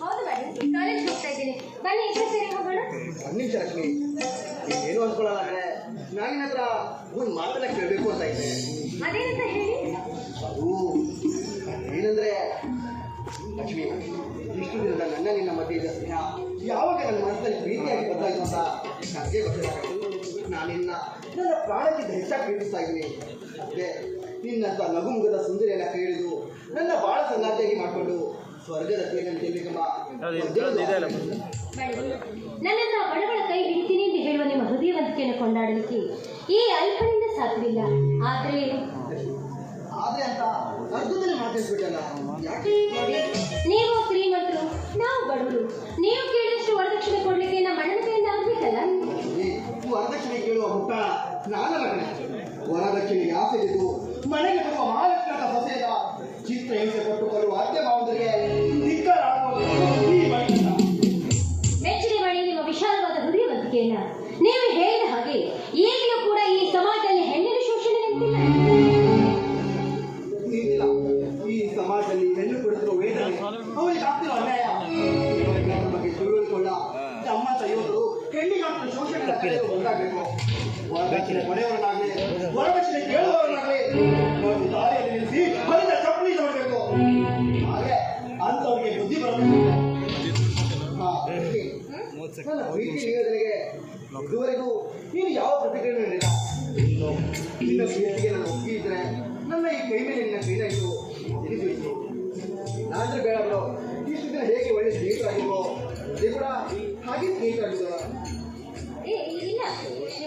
ಹೌದು madam college ಹೋಗ್ತಾ ಇದ್ದೀನಿ ಬನ್ನಿ ಇಬ್ಬರು ಸೇರಿ ಹೋಗೋಣ ಒಂದು ಏನು ಅನ್ಕೊಳ್ಳಲ್ಲ ಅಂದ್ರೆ ನಾನು ಹತ್ರ ಒಂದು ಮಾತನ್ನ ಕೇಳಬೇಕು ಅಂತ ಇದ್ದೆ ಅದೇನಂತ ಹೇಳಿ ಅದು ಏನಂದ್ರೆ ಲಕ್ಷ್ಮಿ ಇಷ್ಟು ದಿನದ ನನ್ನ ನಿನ್ನ ಮಧ್ಯೆ ಇದ್ದ ಸ್ನೇಹ ಯಾವಾಗ ನನ್ನ ಮನಸ್ಸಲ್ಲಿ ಪ್ರೀತಿಯಾಗಿ ಬದಲಾಯಿತು ಅಂತ ನನಗೆ ಗೊತ್ತಿಲ್ಲ ನಾನಿನ್ನ ನನ್ನ ಪ್ರಾಣಕ್ಕಿಂತ ಹೆಚ್ಚಾಗಿ ಪ್ರೀತಿಸ್ತಾ ಇದ್ದೀನಿ ಅದೇ ನಿನ್ನಂತ ನಗುಮುಗದ ಸುಂದರಿಯನ್ನ ಕೇಳಿದು ನನ್ನ ಬಾಳ ಸಂಗಾತಿಯಾಗಿ ಮಾಡಿಕೊಂಡು ಸ್ವರ್ಗದ ನನ್ನನ್ನ ಬಡಬಡ ಕೈ ಹಿಡಿತೀನಿ ಎಂದು ಹೇಳುವ ನಿಮ್ಮ ಹೃದಯವಂತಿಕೆಯನ್ನು ಕೊಂಡಾಡಲಿಕ್ಕೆ ಈ ಅಲ್ಪನಿಂದ ಸಾಧ್ಯವಿಲ್ಲ. ಆದರೆ ಆದ್ರೆ ಅಂತ ಅರ್ಧದಲ್ಲಿ ಮಾತಾಡ್ಬಿಟ್ಟಲ್ಲ. ಯಾಕೆ? ನೀವು ಶ್ರೀಮಂತರು ನಾವು ಬಡವರು. ನೀವು ಕೇಳಿದಷ್ಟು ವರದಕ್ಷಿಣೆ ಕೊಡ್ಲಿಕ್ಕೆ ನಮ್ಮ ಅಣ್ಣನ ಕೈಯಿಂದ ಆಗ್ಬೇಕಲ್ಲ ವರದಕ್ಷಿಣೆ ಕೇಳುವ ಮುಖ ನಾನು ವರದಕ್ಷಿಣೆ ವರದಕ್ಷಿಣೆಗೆ ಆಸೆ ಬಿದ್ದು ಮನೆಗೆ ಬರುವ ಮಹಾಲಕ್ಷ್ಮಣ ಸೊಸೆಯ ಚಿತ್ರ ಹಿಂಸೆ ಕೊಟ್ಟು ಬರುವ ಅತ್ತೆ ಮಾವಂದರಿಗೆ. ಮೆಚ್ಚುಗೆ ಮಾಡಿ ನಿಮ್ಮ ವಿಶಾಲವಾದ ಹೃದಯವಂತಿಕೆಯನ್ನ ನೀವು ಹೇಳಿದ ಹಾಗೆ ಈಗಲೂ ಕೂಡ ಈ ಸಮಾಜದಲ್ಲಿ ಹೆಣ್ಣಿನ ಯೋಧರು ಹೆಣ್ಣಿಗಾಗ್ತಿರೋ ಶೋಷಣೆ ಒಂದಾಗಬೇಕು ವರದಕ್ಷಿಣೆ ಕೊನೆಯವರನ್ನಾಗಲಿ ವರದಕ್ಷಿಣೆ ಕೇಳುವವರನ್ನಾಗಲಿ ದಾರಿಯಲ್ಲಿ ನಿಲ್ಲಿಸಿ ಬಲಿತ ಚಪ್ಪಲಿ ಮಾಡಬೇಕು ಹಾಗೆ ಅಂತವರಿಗೆ ಬುದ್ಧಿ ಬರಬೇಕು. ನನ್ನ ನಿವೇದನೆಗೆ ಇದುವರೆಗೂ ನೀನು ಯಾವ ಪ್ರತಿಕ್ರಿಯೆ ನೀಡಿಲ್ಲ. ನಿನ್ನ ಪ್ರೀತಿಗೆ ನಾನು ಒಪ್ಪಿದ್ರೆ ನನ್ನ ಈ ಕೈ ಮೇಲೆ ನಿನ್ನ ಕೈನಾಯಿತು ತಿಳಿಸಿತ್ತು ನಾನಂದ್ರೆ ಬೇಡ ಬ್ರೋ. ಇಷ್ಟು ದಿನ ಹೇಗೆ ಒಳ್ಳೆ ಸ್ನೇಹಿತರಾಗಿಲ್ವೋ ಅದೇ ಕೂಡ ಹಾಗೆ ಸ್ನೇಹಿತರಾಗಿದ್ದ ಏ ಇಲ್ಲ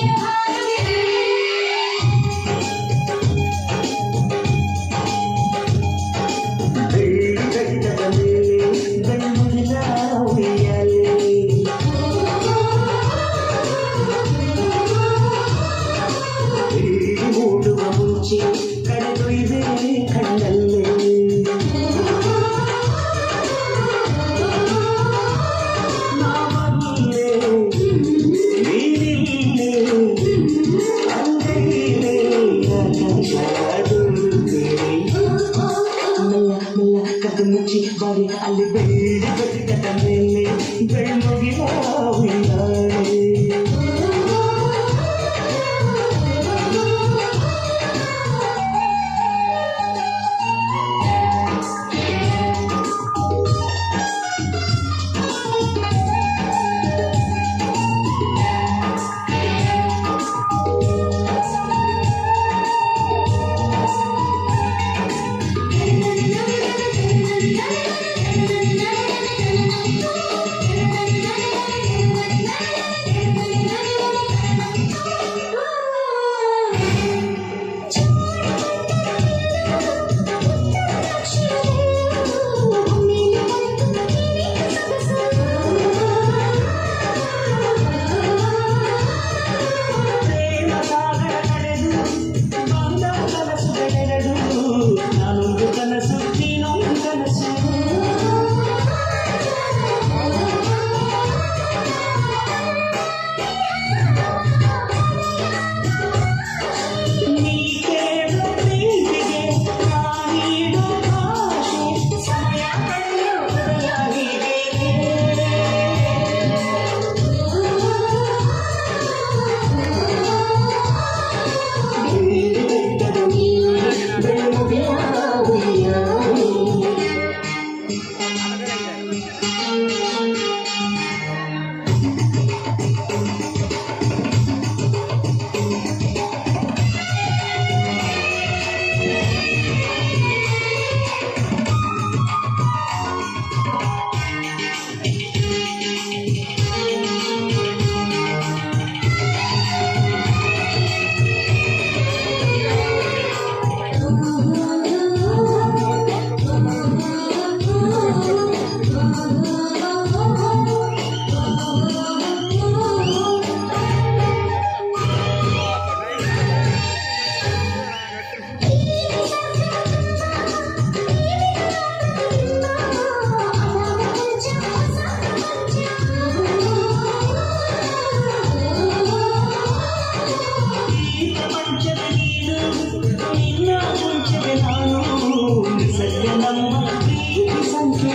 Hallelujah. ಬದಿಗದ ಮೇಲೆ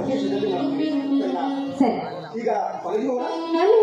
ಅದೇ ಸಿದ್ಧತೆ ಮಾಡ್ತೀವಿ. ಸರಿನಾ? ಸರಿ ಈಗ ನಾನು